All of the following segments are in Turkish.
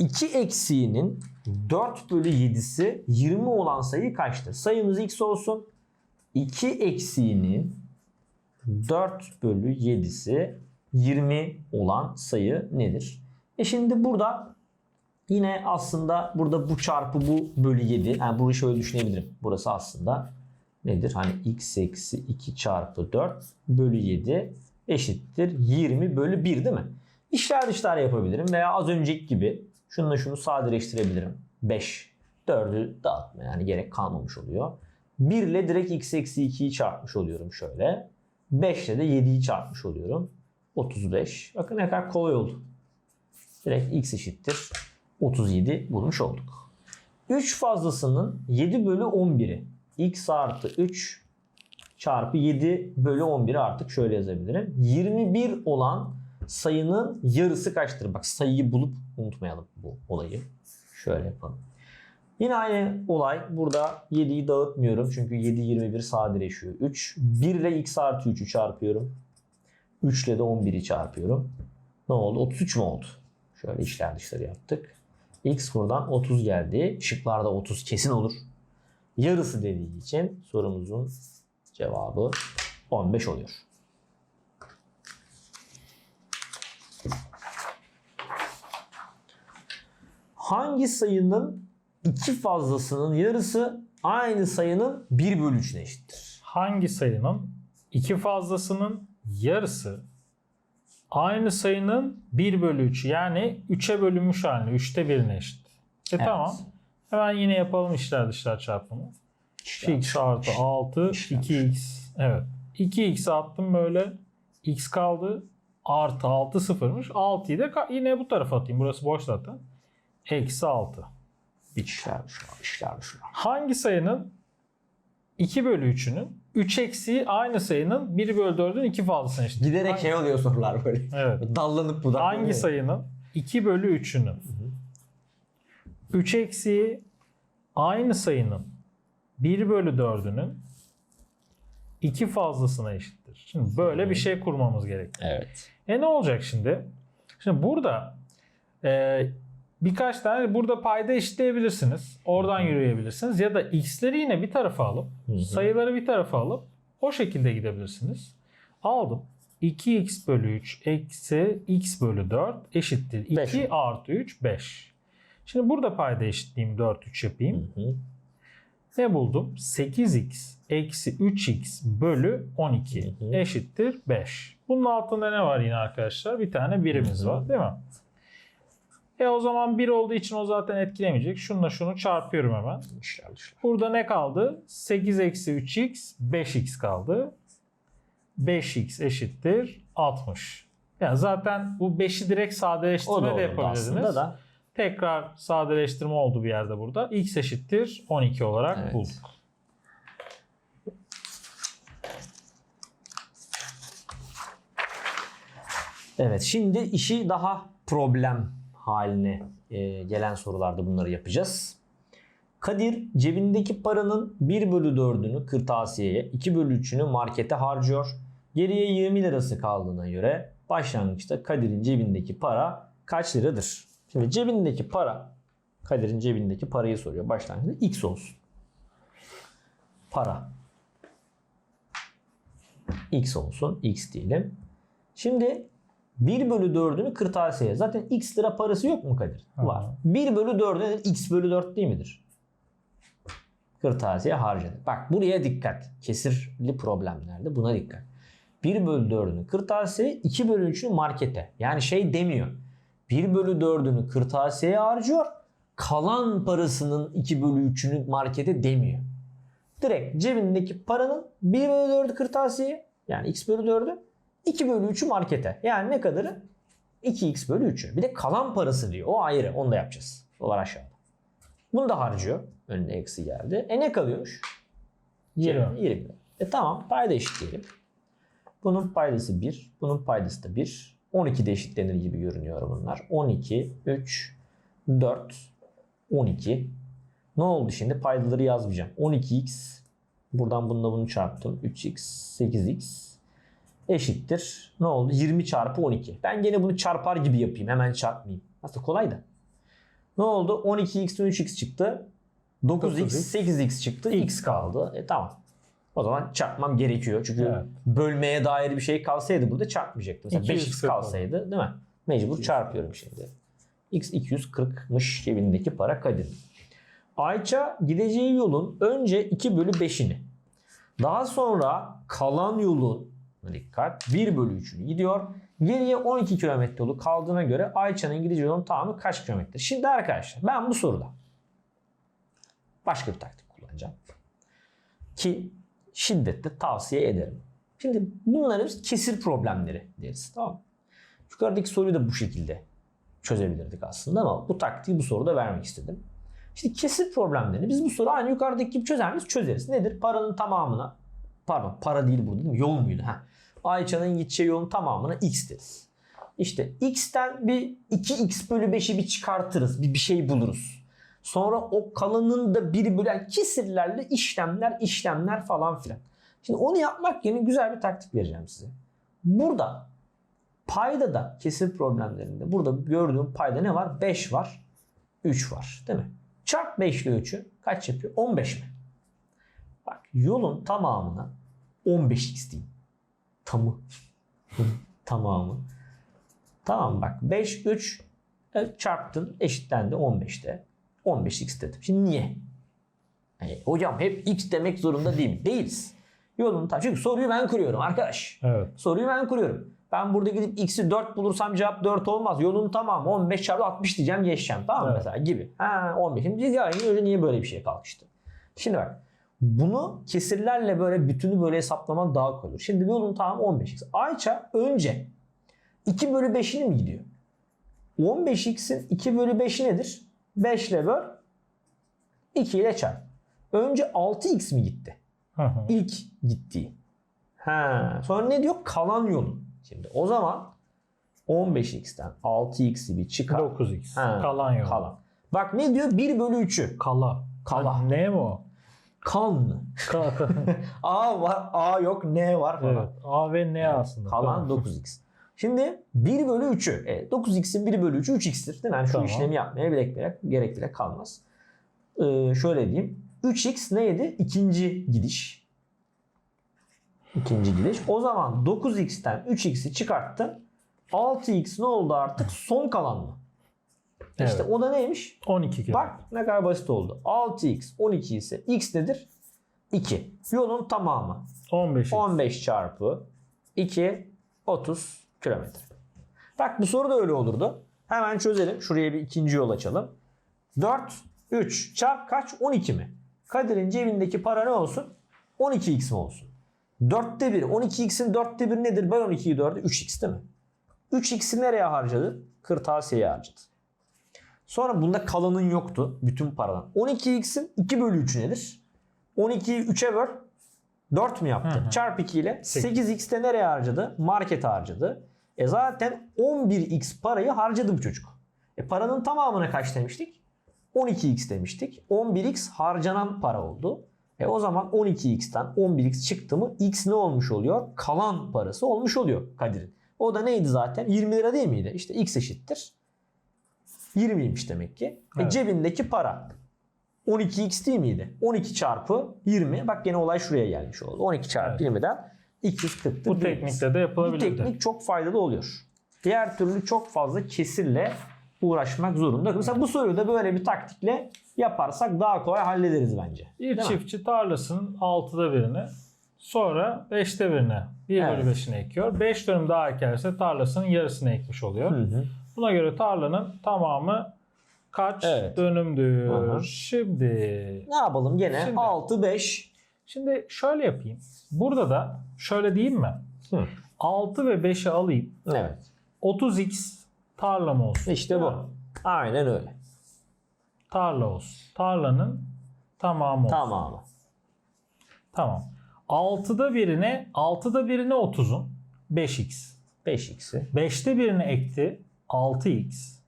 2 eksiğinin 4 bölü 7'si 20 olan sayı kaçtır? Sayımız x olsun. 2 eksiğinin 4 bölü 7'si 20 olan sayı nedir? E şimdi burada yine aslında burada bu çarpı bu bölü 7. Yani burayı şöyle düşünebilirim. Burası aslında nedir? Hani x eksi 2 çarpı 4 bölü 7 eşittir 20 bölü 1 değil mi? İşler dışlar yapabilirim veya az önceki gibi şununla şunu sadeleştirebilirim. 5. 4'ü dağıtma yani gerek kalmamış oluyor. 1 ile direkt x eksi 2'yi çarpmış oluyorum şöyle. 5 ile de 7'yi çarpmış oluyorum. 35. Bakın ne kadar kolay oldu. Direkt x eşittir 37 bulmuş olduk. 3 fazlasının 7 bölü 11'i x artı 3 çarpı 7 bölü 11'i artık şöyle yazabilirim. 21 olan sayının yarısı kaçtır? Bak sayıyı bulup unutmayalım bu olayı. Şöyle yapalım. Yine aynı olay. Burada 7'yi dağıtmıyorum. Çünkü 7 21 sadeleşiyor. 3. 1 ile x artı 3'ü çarpıyorum. 3 ile de 11'i çarpıyorum. Ne oldu? 33 mu oldu? Şöyle içler dışları yaptık. X buradan 30 geldi. Şıklarda 30 kesin olur. Yarısı dediği için sorumuzun cevabı 15 oluyor. Hangi sayının iki fazlasının yarısı aynı sayının 1 bölü 3'üne eşittir? Hangi sayının iki fazlasının yarısı aynı sayının 1 bölü 3 yani 3'e bölünmüş halinde 3'te 1'ine eşit. E Evet. tamam. Hemen yine yapalım işler dışlar çarpımı. 2x artı 6 İşlem. 2x. Evet. 2x attım böyle. x kaldı. Artı 6 sıfırmış. 6'yı da yine bu tarafa atayım. Burası boş zaten. Eksi 6. İşler dışlar, işler dışlar. Hangi sayının 2 bölü 3'ünün 3 eksiği aynı sayının 1 bölü 4'ün 2 fazlasına eşit. Giderek Hangi- şey oluyor sorular böyle. Evet. Dallanıp budaklanıyor. Hangi sayının 2 bölü 3'ünün 3 eksiği aynı sayının 1 bölü 4'ünün 2 fazlasına eşittir. Şimdi böyle bir şey kurmamız gerek. Evet. E ne olacak şimdi? Şimdi burada e, birkaç tane burada payda eşitleyebilirsiniz. Oradan yürüyebilirsiniz. Ya da x'leri yine bir tarafa alıp sayıları bir tarafa alıp o şekilde gidebilirsiniz. Aldım. 2x bölü 3 eksi x bölü 4 eşittir. 2 Beş. artı 3 5. Şimdi burada payda eşitleyeyim 4 3 yapayım. Hı hı. Ne buldum? 8x eksi 3x bölü 12 Hı hı. eşittir 5. Bunun altında ne var yine arkadaşlar? Bir tane birimiz Hı hı. var değil mi? E o zaman 1 olduğu için o zaten etkilemeyecek. Şununla şunu çarpıyorum hemen. İşler dışlar. Burada ne kaldı? 8 eksi 3x 5x kaldı. 5x eşittir 60. Yani zaten bu 5'i direkt sadeleştirme de aslında da. Tekrar sadeleştirme oldu bir yerde burada. x eşittir 12 olarak Evet. bulduk. Evet şimdi işi daha problem haline e, gelen sorularda bunları yapacağız. Kadir cebindeki paranın 1 bölü 4'ünü kırtasiyeye, 2 bölü 3'ünü markete harcıyor. Geriye 20 lirası kaldığına göre başlangıçta Kadir'in cebindeki para kaç liradır? Şimdi cebindeki para, Kadir'in cebindeki parayı soruyor. Başlangıçta x olsun. Para. x olsun. x diyelim. Şimdi 1 bölü 4'ünü kırtasiye. Zaten x lira parası yok mu Kadir? Hı. Var. 1 bölü 4'ü x bölü 4 değil midir? Kırtasiye harcadı. Bak buraya dikkat. Kesirli problemlerde buna dikkat. 1 bölü 4'ünü kırtasiye, 2 bölü 3'ünü markete. Yani şey demiyor. 1 bölü 4'ünü kırtasiyeye harcıyor. Kalan parasının 2 bölü 3'ünü markete demiyor. Direkt cebindeki paranın 1 bölü 4'ü kırtasiye yani x bölü 4'ü 2 bölü 3'ü markete. Yani ne kadarı? 2x bölü 3'ü. Bir de kalan parası diyor. O ayrı. Onu da yapacağız. Dolar aşağıda. Bunu da harcıyor. Önüne eksi geldi. E ne kalıyormuş? 20. 20 lira. E tamam payda eşitleyelim. Bunun paydası 1. Bunun paydası da 1. 12 de eşitlenir gibi görünüyor bunlar. 12, 3, 4, 12. Ne oldu şimdi? Paydaları yazmayacağım. 12x. Buradan bununla bunu çarptım. 3x, 8x eşittir. Ne oldu? 20 çarpı 12. Ben gene bunu çarpar gibi yapayım. Hemen çarpmayayım. Aslında kolay da. Ne oldu? 12x'ten 3x çıktı. 9x, 9x, 8x çıktı. X kaldı. E tamam. O zaman çarpmam gerekiyor. Çünkü Evet. bölmeye dair bir şey kalsaydı burada çarpmayacaktı. Mesela 5x 240 kalsaydı değil mi? Mecbur çarpıyorum şimdi. X 240'mış cebindeki para Kadir'in. Ayça gideceği yolun önce 2 bölü 5'ini. Daha sonra kalan yolun dikkat 1 bölü 3'ünü gidiyor. Geriye 12 kilometre yolu kaldığına göre Ayça'nın gideceği yolun tamamı kaç kilometre? Şimdi arkadaşlar ben bu soruda başka bir taktik kullanacağım. Ki şiddetle tavsiye ederim. Şimdi bunları biz kesir problemleri deriz. Tamam? Yukarıdaki soruyu da bu şekilde çözebilirdik aslında ama bu taktiği bu soruda vermek istedim. İşte kesir problemlerini biz bu soru aynı yukarıdaki gibi çözer miyiz? Çözeriz. Nedir? Paranın tamamına pardon para değil burada değil mi? Yol muydu? Ha. Ayça'nın gideceği yolun tamamına x deriz. İşte x'ten bir 2x bölü 5'i bir çıkartırız. Bir, bir şey buluruz. Sonra o kalanın da biri bölü yani kesirlerle işlemler işlemler falan filan. Şimdi onu yapmak yerine güzel bir taktik vereceğim size. Burada payda da kesir problemlerinde burada gördüğüm payda ne var? 5 var. 3 var değil mi? Çarp 5 ile 3'ü kaç yapıyor? 15 mi? Bak yolun tamamına 15x diyeyim. Tamı. Tamamı. Tamam bak 5 3 e, çarptın eşitlendi 15'te. 15x dedim. Şimdi niye? Yani, hocam hep x demek zorunda değil? Değiliz. Yolun ta çünkü soruyu ben kuruyorum arkadaş. Evet. Soruyu ben kuruyorum. Ben burada gidip x'i 4 bulursam cevap 4 olmaz. Yolun tamamı 15 çarpı 60 diyeceğim geçeceğim. Tamam mı Evet. mesela gibi. Ha 15. Şimdi ya öyle niye böyle bir şey kalkıştı? Şimdi bak. Bunu kesirlerle böyle bütünü böyle hesaplamak daha kolay. olur. Şimdi yolun tamamı 15x. Ayça önce 2 bölü 5'ini mi gidiyor? 15x'in 2 bölü 5'i nedir? 5 ile böl 2 ile çarp. Önce 6x mi gitti? Hı hı. ilk gittiği. Ha, sonra ne diyor? Kalan yolun. Şimdi o zaman 15x'ten 6x'i bir çıkar. 9x. Ha, Kalan yok. Kalan. Bak ne diyor? 1 bölü 3'ü. Kala. Kala. Ha, Ne mi o? Kan. Ka- A var, A yok, N var falan. evet. A ve N aslında. Kalan Tamam. 9x. Şimdi 1 bölü 3'ü. E, 9x'in 1 bölü 3'ü 3x'tir. Değil mi? Yani şu Tamam. işlemi yapmaya gerek bile, gerek bile kalmaz. Ee, şöyle diyeyim. 3x neydi? İkinci gidiş. İkinci gidiş. O zaman 9x'ten 3x'i çıkarttın. 6x ne oldu artık? Son kalan mı? İşte Evet. o da neymiş? 12 kilo. Bak ne kadar basit oldu. 6x 12 ise x nedir? 2. Yolun tamamı. 15. 15 çarpı 2 30 kilometre. Bak bu soru da öyle olurdu. Hemen çözelim. Şuraya bir ikinci yol açalım. 4 3 çarp kaç? 12 mi? Kadir'in cebindeki para ne olsun? 12x mi olsun? 4'te 1. 12x'in 4'te 1 nedir? Ben 12'yi 4'e 3x değil mi? 3x'i nereye harcadı? Kırtasiyeye harcadı. Sonra bunda kalanın yoktu. Bütün paradan. 12x'in 2 bölü 3'ü nedir? 12'yi 3'e böl. 4 mü yaptı? Hı hı. Çarp 2 ile. Sekiz. 8x'te nereye harcadı? Markete harcadı. E zaten 11x parayı harcadı bu çocuk. E paranın tamamına kaç demiştik? 12x demiştik. 11x harcanan para oldu. E o zaman 12x'ten 11x çıktı mı x ne olmuş oluyor? Kalan parası olmuş oluyor Kadir'in. O da neydi zaten? 20 lira değil miydi? İşte x eşittir. 20'ymiş demek ki. E Evet. cebindeki para 12x değil miydi? 12 çarpı 20. Bak gene olay şuraya gelmiş oldu. 12 çarpı Evet. 20'den 240'tır. Bu teknikte de Bu yapılabilir. teknik çok faydalı oluyor. Diğer türlü çok fazla kesirle uğraşmak zorunda. Mesela bu soruyu da böyle bir taktikle yaparsak daha kolay hallederiz bence. Bir Değil mi? çiftçi tarlasının 6'da birini sonra 5'te birine 1 Evet. bölü 5'ini ekiyor. 5 dönüm daha ekerse tarlasının yarısını ekmiş oluyor. Hı hı. Buna göre tarlanın tamamı kaç Evet. dönümdür? Aha. Şimdi Ne yapalım gene? Şimdi- 6 5 şimdi şöyle yapayım. Burada da şöyle diyeyim mi? Hı. 6 ve 5'i alayım. Evet. 30x tarlam olsun. İşte bu. Aynen öyle. Tarla olsun. Tarlanın tamamı olsun. Tamamı. Tamam. 6'da birine 6'da birine 30'un 5x. 5x'i. 5'te birine ekti 6x.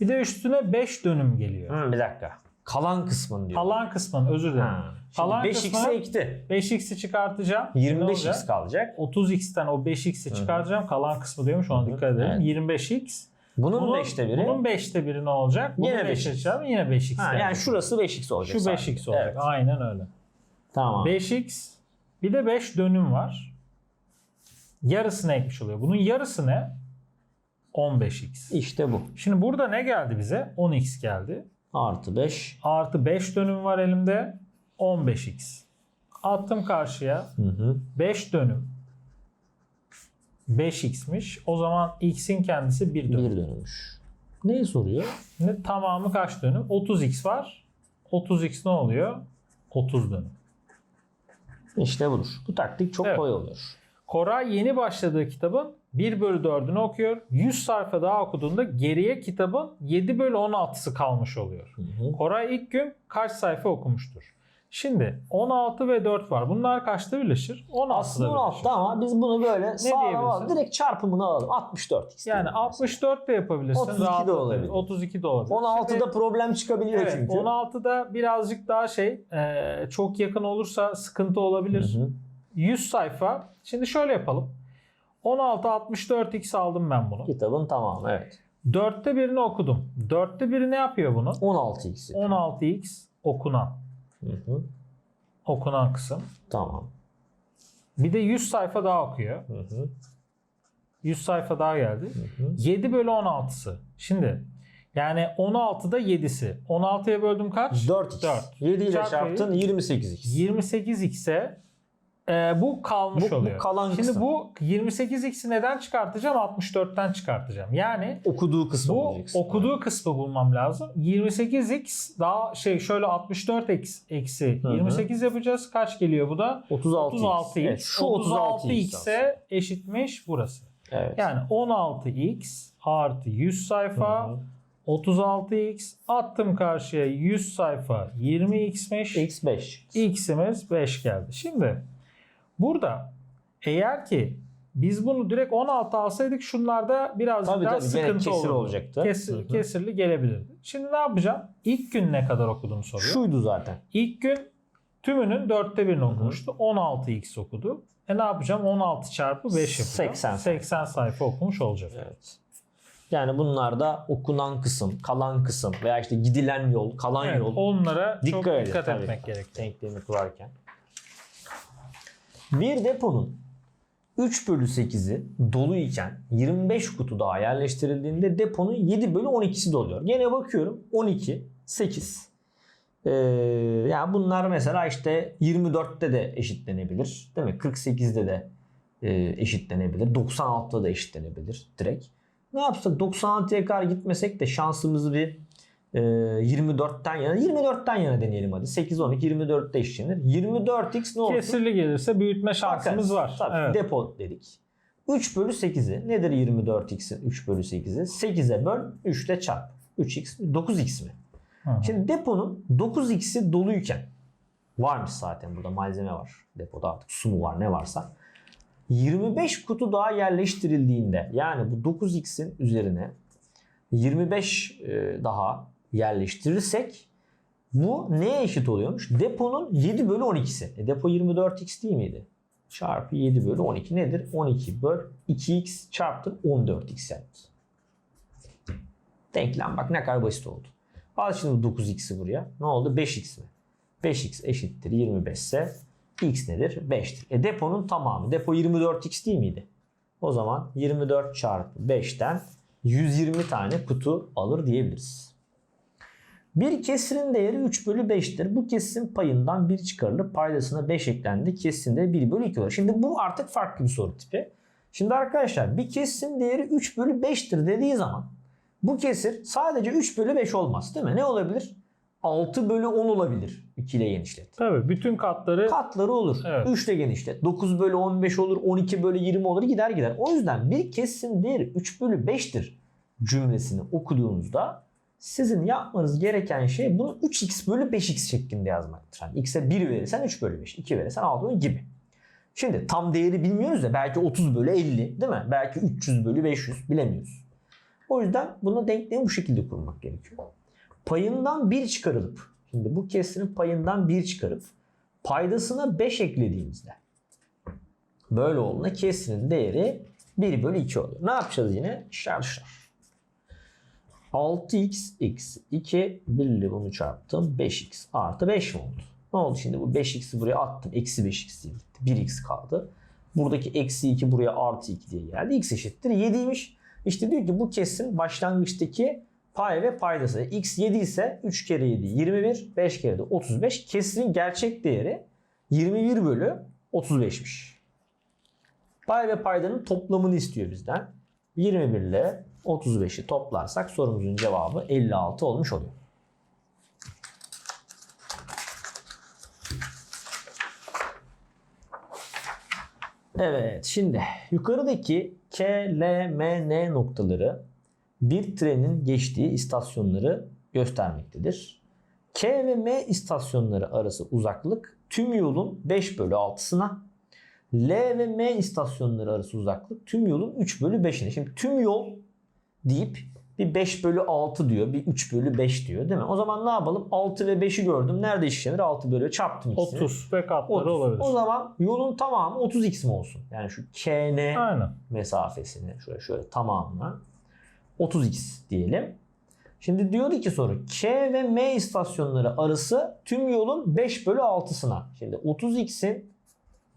Bir de üstüne 5 dönüm geliyor. Hı, bir dakika. Kalan kısmını diyor. Kalan kısmını özür dilerim. Ha. Kalan Şimdi 5x'i kısmı ekti. 5x'i çıkartacağım. Ne 25x olacak? kalacak. 30x'ten o 5x'i çıkartacağım. Kalan kısmı diyormuş ona dikkat edelim. Evet. 25x. Bunun Bunun, 5'te biri. Bunun 5'te biri ne olacak? Bunu Yine 5'e 5x. çarpın yine 5x. Ha, gelecek. yani şurası 5x olacak. Şu sadece. 5x olacak. Evet. Aynen öyle. Tamam. 5x bir de 5 dönüm var. Yarısını ekmiş oluyor. Bunun yarısı ne? 15x. İşte bu. Şimdi burada ne geldi bize? 10x geldi. Artı 5. Artı 5 dönüm var elimde. 15x. Attım karşıya. Hı hı. 5 dönüm. 5x'miş. O zaman x'in kendisi 1 dönüm. Bir dönmüş. Neyi soruyor? Şimdi tamamı kaç dönüm? 30x var. 30x ne oluyor? 30 dönüm. İşte budur. Bu taktik çok Evet. kolay oluyor. Koray yeni başladığı kitabın 1 bölü 4'ünü okuyor. 100 sayfa daha okuduğunda geriye kitabın 7 bölü 16'sı kalmış oluyor. Hı hı. Koray ilk gün kaç sayfa okumuştur? Şimdi 16 ve 4 var. Bunlar kaçta birleşir? 16'da Aslında birleşir. 16'da ama biz bunu böyle sağlam diyebilirsin? alalım. Direkt çarpımını alalım. 64. Yani isteyelim 64 de yapabilirsin. 32 de rahatlıkla. olabilir. 32 de olabilir. 16'da Şimdi- problem çıkabiliyor evet, çünkü. 16'da birazcık daha şey e, çok yakın olursa sıkıntı olabilir. Hı hı. 100 sayfa. Şimdi şöyle yapalım. 16 64x aldım ben bunu. Kitabın tamamı evet. Dörtte birini okudum. Dörtte biri ne yapıyor bunun? 16x. 16x okunan. Hı hı. Okunan kısım. Tamam. Bir de 100 sayfa daha okuyor. Hı hı. 100 sayfa daha geldi. Hı hı. 7 bölü 16'sı. Şimdi yani 16'da 7'si. 16'ya böldüm kaç? 4x. 4. 7 ile çarptın 28x. 28x'e e, bu kalmış Bu- bu oluyor. kalan Şimdi kısım. bu 28x'i neden çıkartacağım? 64'ten çıkartacağım. Yani Okuduğu kısmı bu bulacaksın. okuduğu kısmı bulmam lazım. 28x daha şey şöyle 64x eksi Hı hı. 28 yapacağız. Kaç geliyor bu da? 36x. 36x. Evet, şu 36x. aslında. 36x'e eşitmiş burası. Evet. Yani 16x artı 100 sayfa Hı hı. 36x attım karşıya 100 sayfa 20x'miş. x5. X'imiz 5 geldi. Şimdi burada eğer ki biz bunu direkt 16 alsaydık şunlarda birazcık Tabii daha tabii sıkıntı kesir olurdu. olacaktı. Kesir- Hı hı. kesirli gelebilirdi. Şimdi ne yapacağım? İlk gün ne kadar okudum soruyor. Şuydu zaten. İlk gün tümünün dörtte birini okumuştu. 16x okudu. E ne yapacağım? 16 çarpı 5 yapacağım. 80. 80 sayfa okumuş olacak. Evet. Yani bunlar da okunan kısım, kalan kısım veya işte gidilen yol, kalan Evet, yol onlara çok Dikkat edin, dikkat etmek gerekiyor. denklemi kurarken. Bir deponun 3 bölü 8'i dolu iken 25 kutu daha yerleştirildiğinde deponun 7 bölü 12'si doluyor. Gene bakıyorum 12, 8. Ee, yani bunlar mesela işte 24'te de eşitlenebilir. Değil mi? 48'de de e, eşitlenebilir. 96'da da eşitlenebilir direkt. Ne yapsak 96'ya kadar gitmesek de şansımızı bir e, 24'ten yana 24'ten yana deneyelim hadi. 8 12 24'te eşitlenir. 24x ne olsun? Kesirli gelirse büyütme şansımız Bakarız. var. Tabii, Evet. Depo dedik. 3 bölü 8'i. Nedir 24x'in 3 bölü 8'i? 8'e böl 3 ile çarp. 3x 9x mi? Hı hı. Şimdi deponun 9x'i doluyken varmış zaten burada malzeme var. Depoda artık su mu var ne varsa. 25 kutu daha yerleştirildiğinde yani bu 9x'in üzerine 25 e, daha yerleştirirsek bu neye eşit oluyormuş? Deponun 7 bölü 12'si. E, depo 24x değil miydi? Çarpı 7 bölü 12 nedir? 12 böl 2x çarptın 14x yaptı. Denklem bak ne kadar basit oldu. Al şimdi bu 9x'i buraya. Ne oldu? 5x mi? 5x eşittir 25 ise x nedir? 5'tir. E deponun tamamı. Depo 24x değil miydi? O zaman 24 çarpı 5'ten 120 tane kutu alır diyebiliriz. Bir kesirin değeri 3 bölü 5'tir. Bu kesirin payından 1 çıkarılıp paydasına 5 eklendi. Kesirin değeri 1 bölü 2 olur. Şimdi bu artık farklı bir soru tipi. Şimdi arkadaşlar bir kesirin değeri 3 bölü 5'tir dediği zaman bu kesir sadece 3 bölü 5 olmaz değil mi? Ne olabilir? 6 bölü 10 olabilir. 2 ile genişlet. Tabii bütün katları Katları olur. Evet. 3 ile genişlet. 9 bölü 15 olur. 12 bölü 20 olur. Gider gider. O yüzden bir kesirin değeri 3 bölü 5'tir cümlesini okuduğunuzda sizin yapmanız gereken şey bunu 3x bölü 5x şeklinde yazmaktır. Yani x'e 1 verirsen 3 bölü 5, 2 verirsen 6 bölü gibi. Şimdi tam değeri bilmiyoruz da belki 30 bölü 50 değil mi? Belki 300 bölü 500 bilemiyoruz. O yüzden bunu denklemi bu şekilde kurmak gerekiyor. Payından 1 çıkarılıp şimdi bu kesirin payından 1 çıkarıp paydasına 5 eklediğimizde böyle olduğunda kesirin değeri 1 bölü 2 oluyor. Ne yapacağız yine? Şar şar. 6x eksi 2 1 ile bunu çarptım. 5x artı 5 mi oldu? Ne oldu şimdi? Bu 5x'i buraya attım. Eksi 5x diye gitti. 1x kaldı. Buradaki eksi 2 buraya artı 2 diye geldi. x eşittir 7'ymiş. İşte diyor ki bu kesim başlangıçtaki pay ve paydası. x 7 ise 3 kere 7 21, 5 kere de 35. Kesimin gerçek değeri 21 bölü 35'miş. Pay ve paydanın toplamını istiyor bizden. 21 ile 35'i toplarsak sorumuzun cevabı 56 olmuş oluyor. Evet şimdi yukarıdaki K, L, M, N noktaları bir trenin geçtiği istasyonları göstermektedir. K ve M istasyonları arası uzaklık tüm yolun 5 bölü 6'sına L ve M istasyonları arası uzaklık tüm yolun 3 bölü 5'ine. Şimdi tüm yol deyip bir 5 bölü 6 diyor, bir 3 bölü 5 diyor değil mi? O zaman ne yapalım? 6 ve 5'i gördüm. Nerede işlenir? 6 bölü çarptım ikisini. 30 ve katları 30. olabilir. O zaman yolun tamamı 30x mi olsun? Yani şu KN Aynen. mesafesini şöyle şöyle tamamına 30x diyelim. Şimdi diyordu ki soru K ve M istasyonları arası tüm yolun 5 bölü 6'sına. Şimdi 30x'in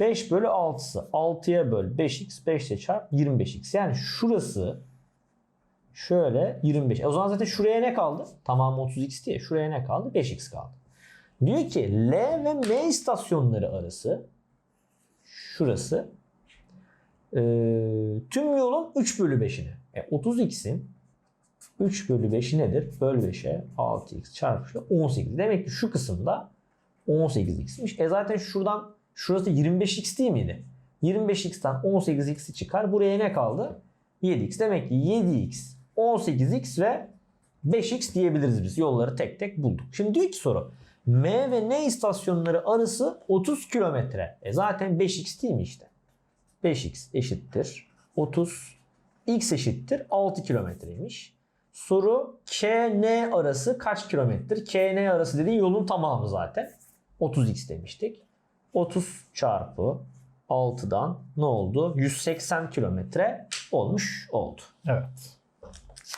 5 bölü 6'sı 6'ya böl 5x 5 ile çarp 25x. Yani şurası şöyle 25. E o zaman zaten şuraya ne kaldı? Tamamı 30x diye. Şuraya ne kaldı? 5x kaldı. Diyor ki L ve M istasyonları arası şurası e, tüm yolun 3 bölü 5'ini. E, 30x'in 3 bölü 5'i nedir? Böl 5'e 6x çarpı 18. Demek ki şu kısımda 18x'miş. E zaten şuradan şurası 25x değil miydi? 25x'ten 18x'i çıkar. Buraya ne kaldı? 7x. Demek ki 7x, 18x ve 5x diyebiliriz biz. Yolları tek tek bulduk. Şimdi diyor ki soru. M ve N istasyonları arası 30 kilometre. E zaten 5x değil mi işte? 5x eşittir 30 x eşittir 6 kilometreymiş. Soru KN arası kaç kilometredir? KN arası dediğin yolun tamamı zaten. 30x demiştik. 30 çarpı 6'dan ne oldu? 180 kilometre olmuş oldu. Evet.